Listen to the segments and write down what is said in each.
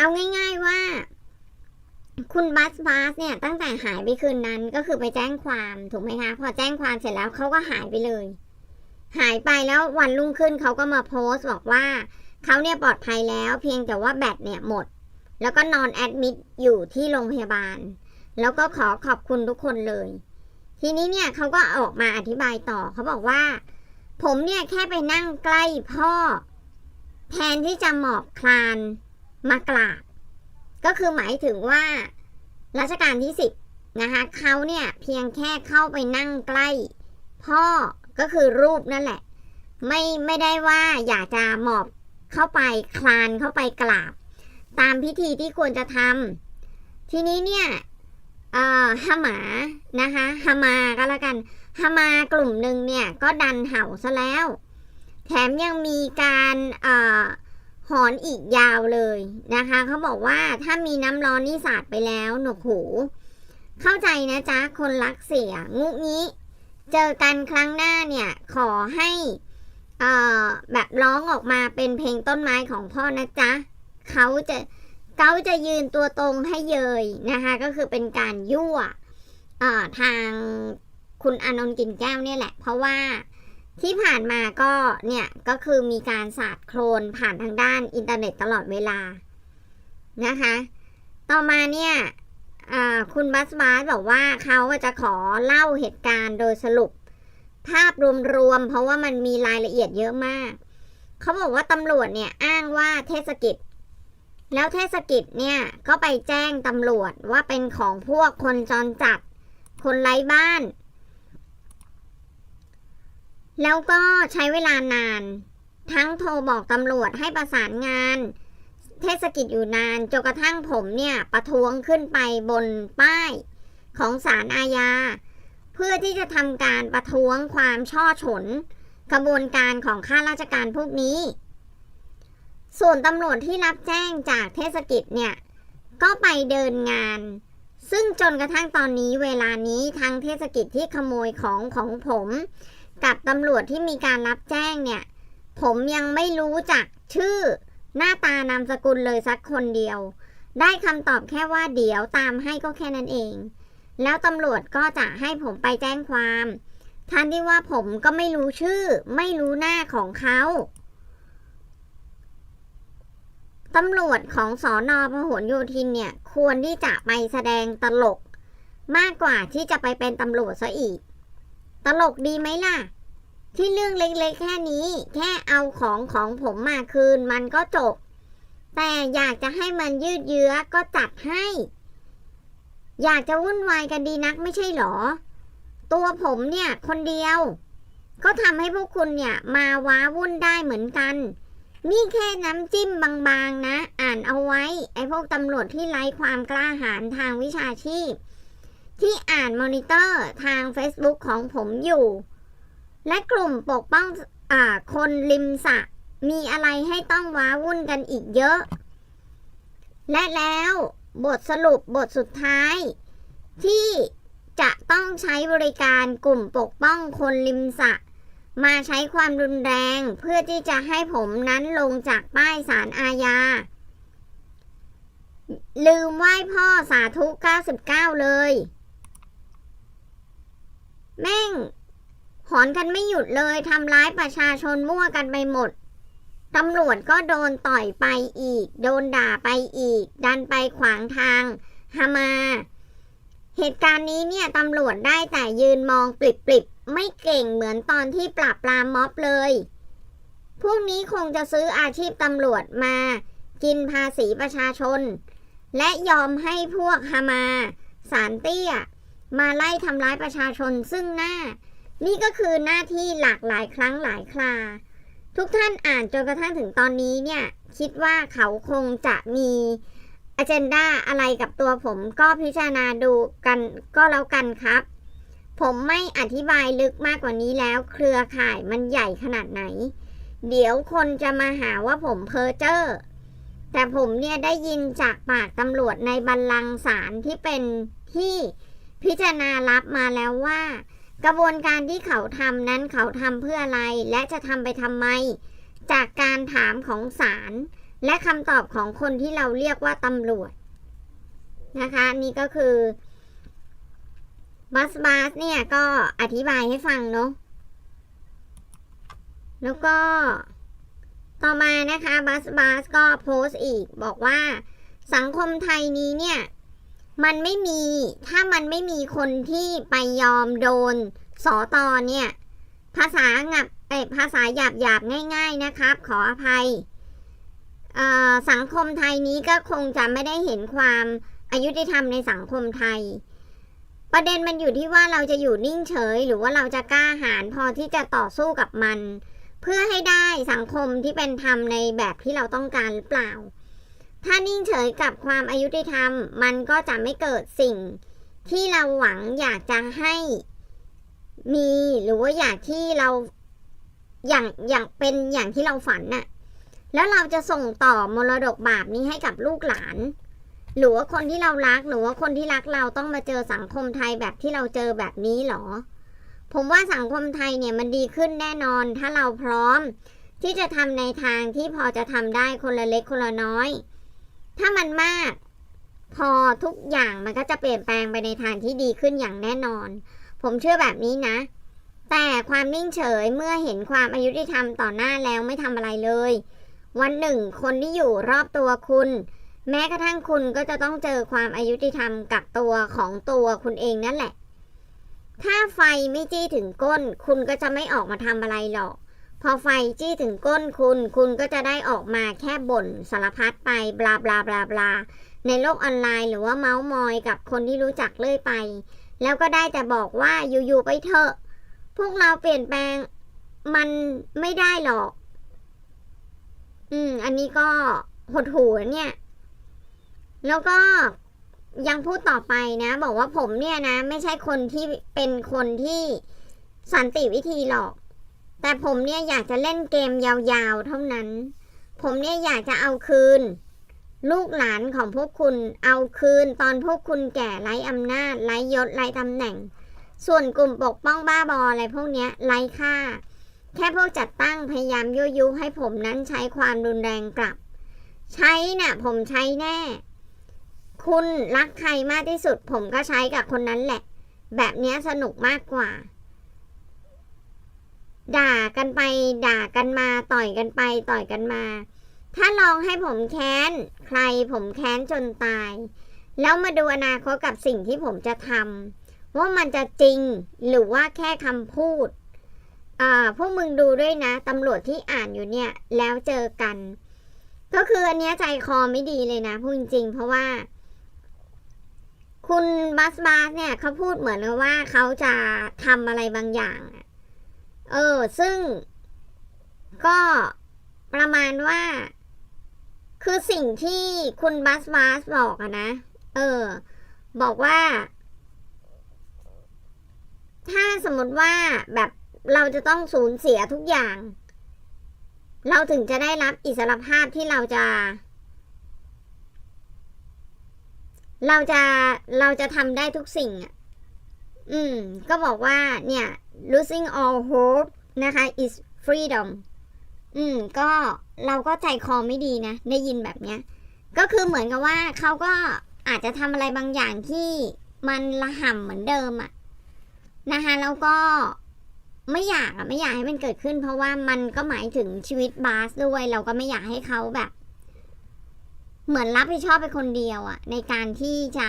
เอาง่ายๆว่า คุณบัสบัสเนี่ย ตั้งแต่หายไปคืนนั้นก็คือไปแจ้งความถูกไหมคะ พอแจ้งความเสร็จแล้วเขาก็หายไปเลย หายไปแล้ววันรุ่งขึ้นเขาก็มาโพสต์บอกว่าเขาเนี่ยปลอดภัยแล้วเพียงแต่ว่าแบตเนี่ยหมด แล้วก็นอนแอดมิดอยู่ที่โรงพยาบาล แล้วก็ขอขอบคุณทุกคนเลย ทีนี้เนี่ยเขาก็ออกมาอธิบายต่อเขาบอกว่า ผมเนี่ยแค่ไปนั่งใกล้พ่อ แทนที่จะหมอบคลาน มากราบก็คือหมายถึงว่ารัชกาลที่สิบนะคะเขาเนี่ยเพียงแค่เข้าไปนั่งใกล้ พ่อก็คือรูปนั่นแหละ ไม่ไม่ได้ว่าอยากจะหมอบเข้าไปคลานเข้าไปกราบ ตามพิธีที่ควรจะทำทีนี้เนี่ยฮามานะคะฮามาก็แล้วกันฮามากลุ่มหนึ่งเนี่ยก็ดันเห่าซะแล้ว แถมยังมีการเอ่อ หอนอีกยาวเลยนะคะ เขาบอกว่าถ้ามีน้ำร้อนนี่สาดไปแล้วหนวกหู เข้าใจนะจ๊ะ คนรักเสียงุงี้ เจอกันครั้งหน้าเนี่ย ขอให้เอ่อแบบร้องออกมาเป็นเพลงต้นไม้ของพ่อนะจ๊ะเขาจะเขาจะยืนตัวตรงให้เยยนะคะ ก็คือเป็นการยั่วทางคุณอนนท์กินแก้วเนี่ยแหละ เพราะว่า ที่ผ่านมาก็เนี่ย ก็คือมีการสาดโครนผ่านทางด้านอินเทอร์เน็ตตลอดเวลานะคะ ต่อมาเนี่ยคุณบัสบาสบอกว่าเขาจะขอเล่าเหตุการณ์โดยสรุป ภาพรวมๆ เพราะว่ามันมีรายละเอียดเยอะมาก เขาบอกว่าตำรวจเนี่ยอ้างว่าเทศกิจ แล้วเทศกิจเนี่ยก็ไปแจ้งตำรวจว่าเป็นของพวกคนจรจัด คนไร้บ้าน แล้วก็ใช้เวลานาน ทั้งโทรบอกตำรวจให้ประสานงาน เทศกิจอยู่นานจนกระทั่งผมเนี่ย ประท้วงขึ้นไปบนป้ายของศาลอาญา เพื่อที่จะทำการประท้วงความช่อฉนกระบวนการของข้าราชการพวกนี้ ส่วนตำรวจที่รับแจ้งจากเทศกิจเนี่ย ก็ไปเดินงาน ซึ่งจนกระทั่งตอนนี้เวลานี้ทางเทศกิจที่ขโมยของของผม กับตำรวจที่มีการรับแจ้งเนี่ย ผมยังไม่รู้จักชื่อหน้าตานามสกุลเลยสักคนเดียว ได้คำตอบแค่ว่าเดี๋ยวตามให้ก็แค่นั้นเอง แล้วตำรวจก็จะให้ผมไปแจ้งความทันที่ว่าผมก็ไม่รู้ชื่อ ไม่รู้หน้าของเขาตำรวจของสอนอพหลโยธินเนี่ย ควรที่จะไปแสดงตลก มากกว่าที่จะไปเป็นตำรวจซะอีก ตลกดีไหมล่ะ ที่เรื่องเล็กๆ แค่นี้ แค่เอาของของผมมาคืนมันก็จบ แต่อยากจะให้มันยืดเยื้อก็จัดให้ อยากจะวุ่นวายกันดีนักไม่ใช่หรอ ตัวผมเนี่ย คนเดียว ก็ทำให้พวกคุณเนี่ย มาว้าวุ่นได้เหมือนกันนี่แค่น้ำจิ้มบางๆนะ อ่านเอาไว้ ไอ้พวกตำรวจที่ไร้ความกล้าหาญทางวิชาชีพ ที่อ่านมอนิเตอร์ทาง Facebook ของผมอยู่ และกลุ่มปกป้องอ่าคนริมสระมีอะไรให้ต้องว้าวุ่นกันอีกเยอะ และแล้วบทสรุปบทสุดท้าย ที่จะต้องใช้บริการกลุ่มปกป้องคนริมสระมาใช้ความรุนแรงเพื่อที่จะให้ผมนั้นลงจากป้ายสารอาญา ลืมไหว้พ่อสาธุ 99 เลย แม่ง หอนกันไม่หยุดเลยทำร้ายประชาชนมั่วกันไปหมดตำรวจก็โดนต่อยไปอีก โดนด่าไปอีก ดันไปขวางทางฮามา เหตุการณ์นี้เนี่ยตำรวจได้แต่ยืนมองปลิบๆ ไม่เก่งเหมือนตอนที่ปราบปรามม็อบเลย พวกนี้คงจะซื้ออาชีพตำรวจมา กินภาษีประชาชน และยอมให้พวกฮามา สารเตี้ย มาไล่ทำร้ายประชาชนซึ่งหน้า นี่ก็คือหน้าที่หลากหลายครั้งหลายครา ทุกท่านอ่านจนกระทั่งถึงตอนนี้เนี่ย คิดว่าเขาคงจะมีอ g e n d a อะไรกับตัวผมก็พิจารณาดูกันก็แล้วกันครับ ผมไม่อธิบายลึกมากกว่านี้แล้ว เครือข่ายมันใหญ่ขนาดไหน เดี๋ยวคนจะมาหาว่าผมเพ้อเจ้อแต่ผมเนี่ยได้ยินจากปากตำรวจในบัลลังก์ศาลที่เป็นที่ พิจารณารับมาแล้วว่า กระบวนการที่เขาทำนั้นเขาทำเพื่ออะไร และจะทำไปทำไม จากการถามของศาลและคำตอบของคนที่เราเรียกว่าตำรวจนะคะนี่ก็คือบัสบัสเนี่ยก็อธิบายให้ฟังเนาะแล้วก็ต่อมานะคะบัสบัสก็โพสต์อีกบอกว่าสังคมไทยนี้เนี่ย มันไม่มี ถ้ามันไม่มีคนที่ไปยอมโดนสอตอเนี่ย ภาษางับเอยภาษาหยาบหยาบง่าย ๆนะครับ ขออภัย สังคมไทยนี้ก็คงจะไม่ได้เห็นความอายุติธรรมในสังคมไทย ประเด็นมันอยู่ที่ว่าเราจะอยู่นิ่งเฉย หรือว่าเราจะกล้าหาญพอที่จะต่อสู้กับมัน เพื่อให้ได้สังคมที่เป็นธรรมในแบบที่เราต้องการหรือเปล่า ถ้านิ่งเฉยกับความอายุติธรรม มันก็จะไม่เกิดสิ่ง ที่เราหวังอยากจะให้มีหรือว่าอยากที่เราอย่างอย่างเป็นอย่างที่เราฝันน่ะ แล้วเราจะส่งต่อมรดกบาปนี้ให้กับลูกหลาน หรือว่าคนที่เรารักหรือว่าคนที่รักเราต้องมาเจอสังคมไทยแบบที่เราเจอแบบนี้หรอ ผมว่าสังคมไทยเนี่ยมันดีขึ้นแน่นอน ถ้าเราพร้อม ที่จะทำในทางที่พอจะทำได้คนละเล็กคนละน้อย ถ้ามันมาก พอทุกอย่างมันก็จะเปลี่ยนแปลงไปในทางที่ดีขึ้นอย่างแน่นอน ผมเชื่อแบบนี้นะ แต่ความนิ่งเฉยเมื่อเห็นความอายุติธรรมต่อหน้าแล้วไม่ทำอะไรเลย วันหนึ่งคนที่อยู่รอบตัวคุณ แม้กระทั่งคุณก็จะต้องเจอความอายุติธรรมกับตัวของตัวคุณเองนั่นแหละ ถ้าไฟไม่จี้ถึงก้น คุณก็จะไม่ออกมาทำอะไรหรอก พอไฟจี้ถึงก้นคุณ คุณก็จะได้ออกมาแค่บ่นสารพัดไปบลาบลาบลาบลาในโลกออนไลน์หรือว่าเมาส์มอยกับคนที่รู้จักเลื่อยไป แล้วก็ได้แต่บอกว่าอยู่ๆไปเถอะ พวกเราเปลี่ยนแปลงมันไม่ได้หรอก อืม อันนี้ก็หดหูเนี่ย แล้วก็ยังพูดต่อไปนะ บอกว่าผมเนี่ยนะ ไม่ใช่คนที่เป็นคนที่สันติวิธีหรอก แต่ผมเนี่ยอยากจะเล่นเกมยาวๆ เท่านั้น ผมเนี่ยอยากจะเอาคืน ลูกหลานของพวกคุณเอาคืนตอนพวกคุณแก่ไร้อำนาจไร้ยศไร้ตำแหน่ง ส่วนกลุ่มปกป้องบ้าบออะไรพวกเนี้ยไร้ค่า แค่พวกจัดตั้งพยายามยั่วยุให้ผมนั้นใช้ความรุนแรงกลับ ใช้น่ะผมใช้แน่ คุณรักใครมากที่สุด ผมก็ใช้กับคนนั้นแหละ แบบเนี้ยสนุกมากกว่า ด่ากันไปด่ากันมาต่อยกันไปต่อยกันมา ถ้าลองให้ผมแค้น ใครผมแค้นจนตาย แล้วมาดูอนาคตกับสิ่งที่ผมจะทำว่ามันจะจริงหรือว่าแค่คำพูดอ่าพวกมึงดูด้วยนะตำรวจที่อ่านอยู่เนี่ยแล้วเจอกัน ก็คืออันเนี้ยใจคอไม่ดีเลยนะพูดจริง เพราะว่า คุณบัสบาสเนี่ยเขาพูดเหมือนกับว่าเขาจะทำอะไรบางอย่าง เออ ซึ่ง ก็ประมาณว่า คือสิ่งที่คุณบัสบาสบอกอะนะ เออ บอกว่า ถ้าสมมติว่าแบบเราจะต้องสูญเสียทุกอย่าง เราถึงจะได้รับอิสรภาพที่เราจะ เราจะเราจะทำได้ทุกสิ่งอะ อืม ก็บอกว่าเนี่ย losing all hope นะคะ is freedom อืม ก็เราก็ใจคอไม่ดีนะ ได้ยินแบบเนี้ย ก็คือเหมือนกับว่าเขาก็อาจจะทำอะไรบางอย่างที่มันละห่ำเหมือนเดิมอะนะคะแล้วก็ไม่อยากอะไม่อยากให้มันเกิดขึ้น เพราะว่ามันก็หมายถึงชีวิตบาสด้วย เราก็ไม่อยากให้เขาแบบ เหมือนรับผิดชอบไปคนเดียวอะในการที่จะ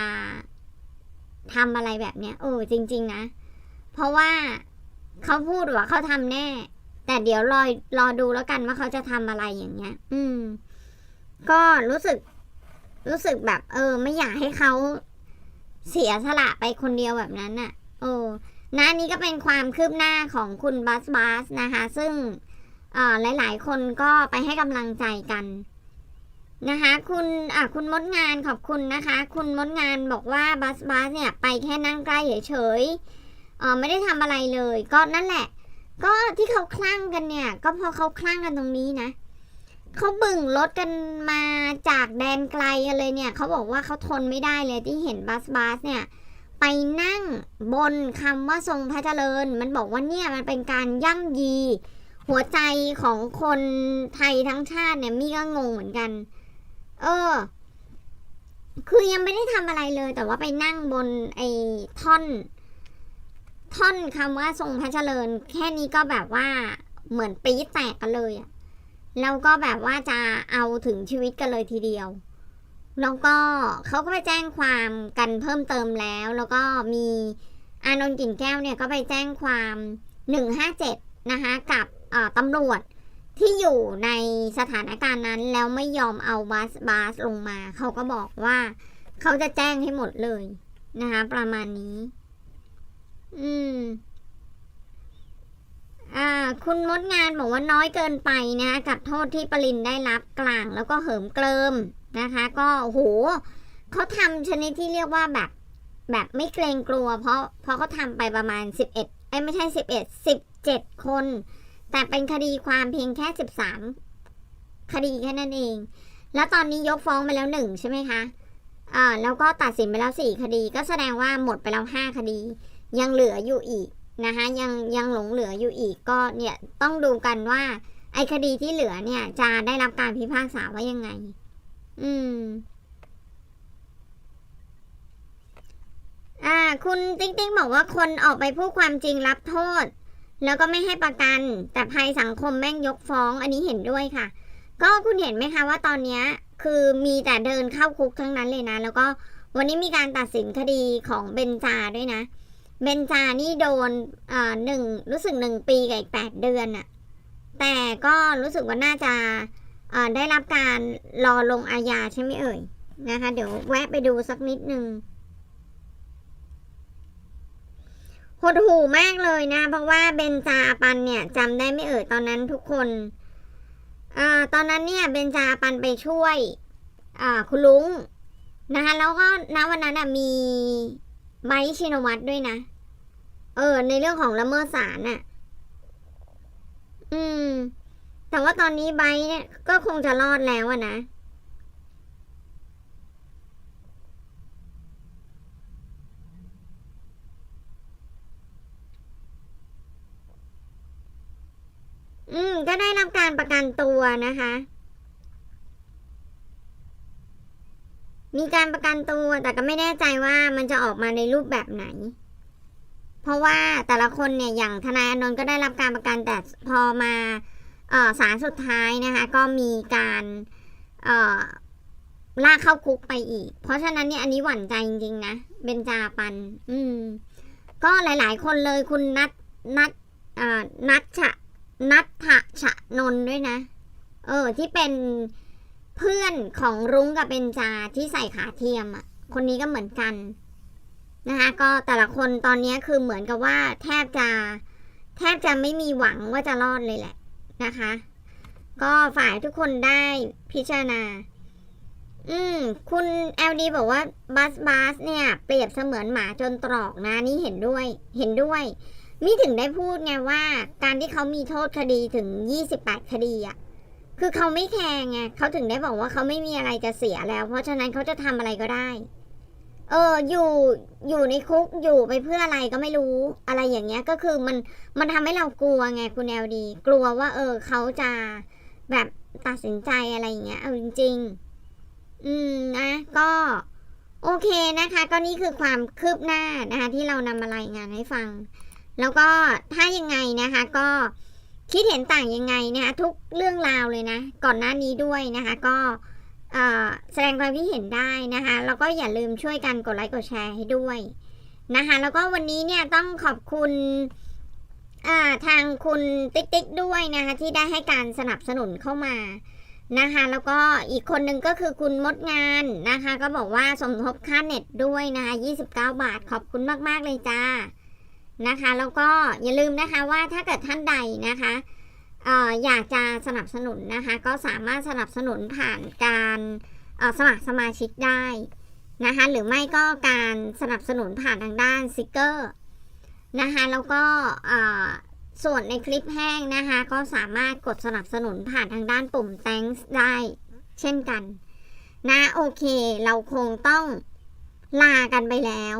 ทำอะไรแบบเนี้ยโอ้จริง ๆ นะ เพราะว่า เขาพูดว่าเขาทำแน่ แต่เดี๋ยวรอรอดูแล้วกันว่าเขาจะทำอะไรอย่างเงี้ย อืม ก็รู้สึก รู้สึกแบบ เออ ไม่อยากให้เขาเสียสละไปคนเดียวแบบนั้นน่ะ โอ้นะอันนี้ก็เป็นความคืบหน้าของคุณบัสบัสนะคะ ซึ่งเอ่อหลาย ๆ คนก็ไปให้กำลังใจกันนะคะ คุณอะคุณมดงานขอบคุณนะคะ คุณมดงานบอกว่าบัสบัสเนี่ย ไปแค่นั่งใกล้เฉยๆ เออไม่ได้ทำอะไรเลย ก็นั่นแหละ ก็ที่เขาคลั่งกันเนี่ย ก็เพอเขาคลั่งกันตรงนี้นะเขาบึ่งรถกันมาจากแดนไกลกันเลยเนี่ยเขาบอกว่าเขาทนไม่ได้เลยที่เห็นบัสบัสเนี่ยไปนั่งบนคำว่าทรงพระเจริญ มันบอกว่าเนี่ยมันเป็นการย่ำยี หัวใจของคนไทยทั้งชาติเนี่ยมีก็งงเหมือนกัน เออ คือยังไม่ได้ทำอะไรเลย แต่ว่าไปนั่งบนไอ้ท่อน ท่อนคำว่าทรงพระเจริญ แค่นี้ก็แบบว่าเหมือนปี๊ดแตกกันเลยอะแล้วก็แบบว่าจะเอาถึงชีวิตกันเลยทีเดียว แล้วก็เขาก็ไปแจ้งความกันเพิ่มเติมแล้ว แล้วก็มีอานนท์กิ่นแก้วเนี่ยก็ไปแจ้งความหนึ่งห้าเจ็ดนะคะกับตำรวจที่อยู่ในสถานการณ์นั้นแล้วไม่ยอมเอาบัสบัสลงมา เขาก็บอกว่าเขาจะแจ้งให้หมดเลยนะคะประมาณนี้ อืม อ่า คุณมดงานบอกว่าน้อยเกินไปนะคะกับโทษที่ปรินได้รับกลางแล้วก็เหิมเกลิมนะคะ ก็โหเขาทำชนิดที่เรียกว่าแบบ แบบไม่เกรงกลัว เพราะเพราะเขาทำไปประมาณสิบเอ็ดไอ้ไม่ใช่สิบเอ็ดสิบเจ็ดคน แต่เป็นคดีความเพียงแค่สิบสามคดีแค่นั้นเอง แล้วตอนนี้ยกฟ้องไปแล้วหนึ่งใช่ไหมคะอ่าแล้วก็ตัดสินไปแล้วสี่คดี ก็แสดงว่าหมดไปแล้วห้าคดี ยังเหลืออยู่อีกนะคะยังยังหลงเหลืออยู่อีกก็เนี่ยต้องดูกันว่าไอ้คดีที่เหลือเนี่ยจะได้รับการพิพากษาว่ายังไง อืม อ่า คุณติ๊งติ๊งบอกว่าคนออกไปพูดความจริงรับโทษ แล้วก็ไม่ให้ประกัน แต่ภัยสังคมแม่งยกฟ้อง อันนี้เห็นด้วยค่ะ ก็คุณเห็นไหมคะว่าตอนนี้คือมีแต่เดินเข้าคุกทั้งนั้นเลยนะ แล้วก็วันนี้มีการตัดสินคดีของเบนจาด้วยนะ เบนจานี่โดนอ่าหนึ่งรู้สึกหนึ่งปีกับอีกแปดเดือนอะแต่ก็รู้สึกว่าน่าจะอ่าได้รับการรอลงอาญาใช่ไหมเอ่ยนะคะ เดี๋ยวแวะไปดูสักนิดนึงหดหูมากเลยนะ เพราะว่าเบนจาปันเนี่ยจำได้ไม่เอ่ยตอนนั้นทุกคนอ่าตอนนั้นเนี่ยเบนจาปันไปช่วยอ่าคุณลุงนะคะแล้วก็ณวันนั้นอะมีไบชินวัตรด้วยนะ เออ ในเรื่องของละเมิดศาลน่ะ อืม แต่ว่าตอนนี้ไบร์เนี่ยก็คงจะรอดแล้วอะนะอืม ก็ได้รับการประกันตัวนะคะ มีการประกันตัวแต่ก็ไม่แน่ใจว่ามันจะออกมาในรูปแบบไหน เพราะว่าแต่ละคนเนี่ยอย่างทนายอนนท์ก็ได้รับการประกันแต่พอมาเอ่อสารสุดท้ายนะคะก็มีการลากเข้าคุกไปอีก เพราะฉะนั้นเนี่ยอันนี้หวั่นใจจริงๆนะเบนจาปัน อืม ก็หลายๆ คนเลยคุณนัทนัทนัทฉะนัทถะฉะนนท์ด้วยนะ เออ ที่เป็นเพื่อนของรุ้งกับเบนจาที่ใส่ขาเทียมอะ คนนี้ก็เหมือนกัน นะคะก็แต่ละคนตอนนี้คือเหมือนกับว่าแทบจะแทบจะไม่มีหวังว่าจะรอดเลยแหละนะคะ ก็ฝ่ายทุกคนได้พิจารณา อืม คุณ LD บอกว่าบัสบัสเนี่ย เปรียบเสมือนหมาจนตรอกนะนี่เห็นด้วย เห็นด้วยมีถึงได้พูดไงว่า การที่เขามีโทษคดีถึง 28 คดีอะคือเขาไม่แคร์ไงเขาถึงได้บอกว่าเขาไม่มีอะไรจะเสียแล้ว เพราะฉะนั้นเขาจะทำอะไรก็ได้ เอออยู่อยู่ในคุกอยู่ไปเพื่ออะไรก็ไม่รู้อะไรอย่างเงี้ยก็คือมันมันทำให้เรากลัวไงคุณแอลดี กลัวว่า เออเขาจะแบบตัดสินใจอะไรอย่างเงี้ยเอาจริง ๆ อืมนะก็โอเคนะคะ ก็นี่คือความคืบหน้านะคะ ที่เรานำมารายงานให้ฟัง แล้วก็ถ้ายังไงนะคะ ก็คิดเห็นต่างยังไงนะคะทุกเรื่องราวเลยนะ ก่อนหน้านี้ด้วยนะคะ ก็ แสดงความคิดเห็นได้นะคะแล้วก็อย่าลืมช่วยกันกดไลค์กดแชร์ให้ด้วยนะคะแล้วก็วันนี้เนี่ยต้องขอบคุณทางคุณติ๊กติ๊กด้วยนะคะที่ได้ให้การสนับสนุนเข้ามานะคะแล้วก็อีกคนหนึ่งก็คือคุณมดงานนะคะ ก็บอกว่าสมทบค่าเน็ตด้วยนะคะ29 บาทขอบคุณมาก ๆ เลยจ้านะคะ แล้วก็อย่าลืมนะคะว่าถ้าเกิดท่านใดนะคะ อยากจะสนับสนุนนะคะ ก็สามารถสนับสนุนผ่านการสมัครสมาชิกได้นะคะหรือไม่ก็การสนับสนุนผ่านทางด้านซิกเกอร์นะคะแล้วก็ส่วนในคลิปแห้งนะคะก็สามารถกดสนับสนุนผ่านทางด้านปุ่ม thanks ได้เช่นกัน นะโอเคเราคงต้องลากันไปแล้ว